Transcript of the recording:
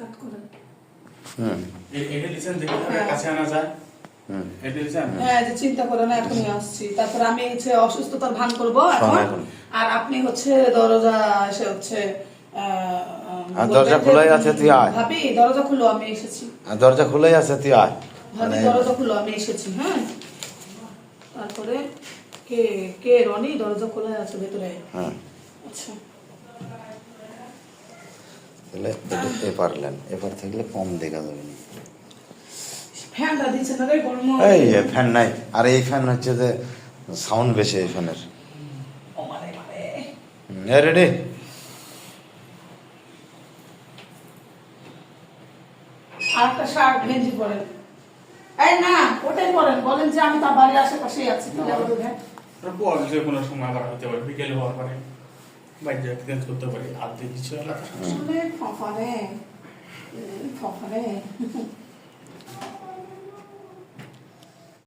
কাট করেন হুম। এটা লিসেন দেখে হ্যাঁ। কাছে আনা যায়। হুম। এটা লিসেন হ্যাঁ যে চিন্তা করে না এখনই আসছি। তারপর আমি হচ্ছে অসুস্থতার ভান করব এখন। আর আপনি হচ্ছে দরজা এসে হচ্ছে দরজা খোলাই আছে, তুই আয়। ভাবি দরজা খুলো আমি এসেছি। আর দরজা খোলাই আছে তুই আয়। ভাবি মানে দরজা খুলো আমি এসেছি হ্যাঁ। তারপরে কে কে রনি? দরজা খোলা আছে ভেতরে। হ্যাঁ। আচ্ছা। তাহলে এটা এপার লেন এপার থাকলে কম দেখা যাবে। না এই ফ্যান নাই। আর এই ফ্যান হচ্ছে যে সাউন্ড বেশি এই ফ্যানের। ও মানে মানে। রেডি। আর শার্ট গেঞ্জি পরেন এই না ওটাই পরেন। বলেন যে আমি তার বাড়ির আশেপাশেই আছি। হ্যাঁ যে কোনো সময় করা হতে পারে বিকেলে হওয়ার পরে। বাইরে চেঞ্জ করতে পারি আর্ধেক কিছু হলে